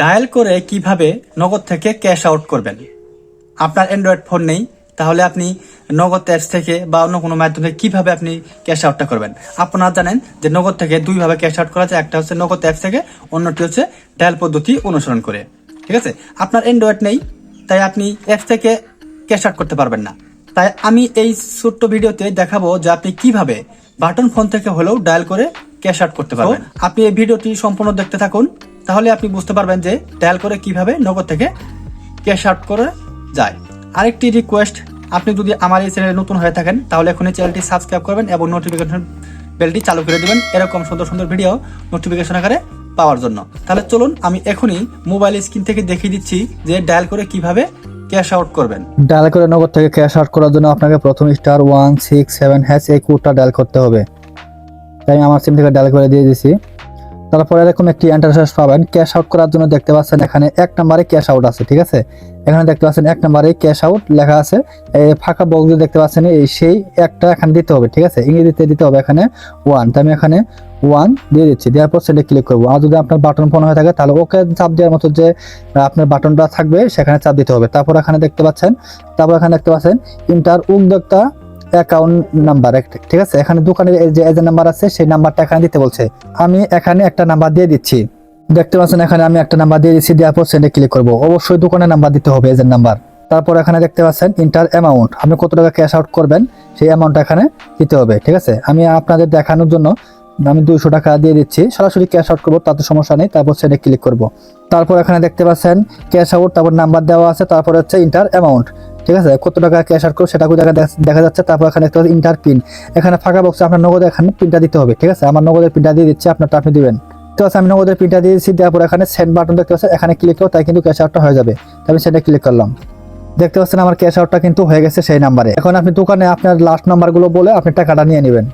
Dial করে কীভাবে নগদ থেকে ক্যাশ আউট করবেন? আপনার অ্যান্ড্রয়েড ফোন নেই তাহলে আপনি নগদ অ্যাপস থেকে বা অন্য কোনো মাধ্যমে কীভাবে আপনি ক্যাশ আউটটা করবেন? আপনারা জানেন যে নগদ থেকে দুইভাবে ক্যাশ আউট করা যায় একটা হচ্ছে নগদ অ্যাপস থেকে অন্যটি হচ্ছে ডায়াল পদ্ধতি অনুসরণ করে। ঠিক আছে? আপনার অ্যান্ড্রয়েড নেই তাই আপনি অ্যাপস থেকে ক্যাশ আউট করতে পারবেন না। তাই আমি এই ছোট্ট ভিডিওতে দেখাবো যে আপনি কীভাবে বাটন ফোন থেকে হলেও ডায়াল করে ক্যাশ আউট করতে পারবেন। আপনি এই ভিডিওটি সম্পূর্ণ দেখতে থাকুন। তাহলে আপনি বুঝতে পারবেন যে ডায়াল করে কীভাবে নগদ থেকে ক্যাশ আউট করে যায়। আরেকটি রিকোয়েস্ট আপনি যদি আমার এই চ্যানেলে নতুন হয়ে থাকেন, তাহলে এখন এই চ্যানেলটি সাবস্ক্রাইব করবেন এবং নোটিফিকেশন বেলটি চালু করে দেবেন। এরকম সুন্দর সুন্দর ভিডিও নোটিফিকেশন আকারে পাওয়ার জন্য। তাহলে চলুন, আমি এখনই মোবাইল স্ক্রিন থেকে দেখিয়ে দিচ্ছি যে ডায়াল করে কীভাবে ক্যাশ আউট করবেন। ডায়াল করে নগদ থেকে ক্যাশ আউট করার জন্য আপনাকে প্রথম star one six seven hash এই কোডটা ডায়াল করতে হবে। তাই আমি আমার সিম থেকে ডায়াল করে দিয়ে দিছি। তারপরে এরকম একটি ইন্টারফেস পাবেন। ক্যাশ আউট করার জন্য দেখতে পাচ্ছেন এখানে এক নম্বরে ক্যাশ আউট আছে, ঠিক আছে? এখানে দেখতে পাচ্ছেন এক নম্বরে ক্যাশ আউট লেখা আছে। এই ফাঁকা বক্স দেখতে পাচ্ছেন এই সেই একটা এখানে দিতে হবে, ঠিক আছে? ইংরেজিতে দিতে হবে এখানে ওয়ান তো আমি এখানে ওয়ান দিয়ে দিচ্ছি। দেওয়ার পর সেটা ক্লিক করব। আর যদি আপনার বাটন ফোন হয়ে থাকে, তাহলে ওকে চাপ দেওয়ার মতো যে আপনার বাটনটা থাকবে, সেখানে চাপ দিতে হবে। তারপর এখানে দেখতে পাচ্ছেন, তারপর এখানে দেখতে পাচ্ছেন ইন্টার উদ্যোক্তা অ্যাকাউন্ট নাম্বার ঠিক আছে? এখানে দোকানের যে এজেন্ট নাম্বার আছে, সেই নাম্বারটা এখানে দিতে বলছে। আমি এখানে একটা নাম্বার দিয়ে দিচ্ছি। দেখতে পাচ্ছেন, এখানে আমি একটা নাম্বার দিয়ে দিচ্ছি, দেওয়ার পর সেটা ক্লিক করব। অবশ্যই দোকানের নাম্বার দিতে হবে এজেন্ট নাম্বার তারপর এখানে দেখতে পাচ্ছেন ইন্টার অ্যামাউন্ট আপনি কত টাকা ক্যাশ আউট করবেন, সেই অ্যামাউন্টটা এখানে দিতে হবে, ঠিক আছে? আমি আপনাদের দেখানোর জন্য আমি দুইশো টাকা দিয়ে দিচ্ছি। সরাসরি ক্যাশ আউট করব, তাতে সমস্যা নেই, তারপর সেটা ক্লিক করব। তারপর এখানে দেখতে পাচ্ছেন ক্যাশ আউট তারপর নাম্বার দেওয়া আছে, তারপর হচ্ছে ইন্টার অ্যামাউন্ট ঠিক আছে? কত টাকা ক্যাশ আউট করব সেটা দেখা দেখা যাচ্ছে। তারপর এখানে পাচ্ছি ইন্টার পিন এখানে ফাঁকা বক্সে আপনার নগদ এখানে পিনটা দিতে হবে, ঠিক আছে? আমার নগদের পিনটা দিয়ে দিচ্ছি আপনার আপনি দিবেন। তো আছে, আমি নগদের পিনটা দিয়ে দিচ্ছি, দেওয়ার পর এখানে সেন্ড বাটন দেখতে পাচ্ছেন, এখানে ক্লিক করো, তাই কিন্তু ক্যাশ আউটটা হয়ে যাবে। আমি সেটা ক্লিক করলাম। দেখতে পাচ্ছেন আমার ক্যাশ আউটটা কিন্তু হয়ে গেছে সেই নাম্বারে এখন আপনি দোকানে আপনার লাস্ট নাম্বারগুলো বলে আপনি টাকাটা নিয়ে নেবেন।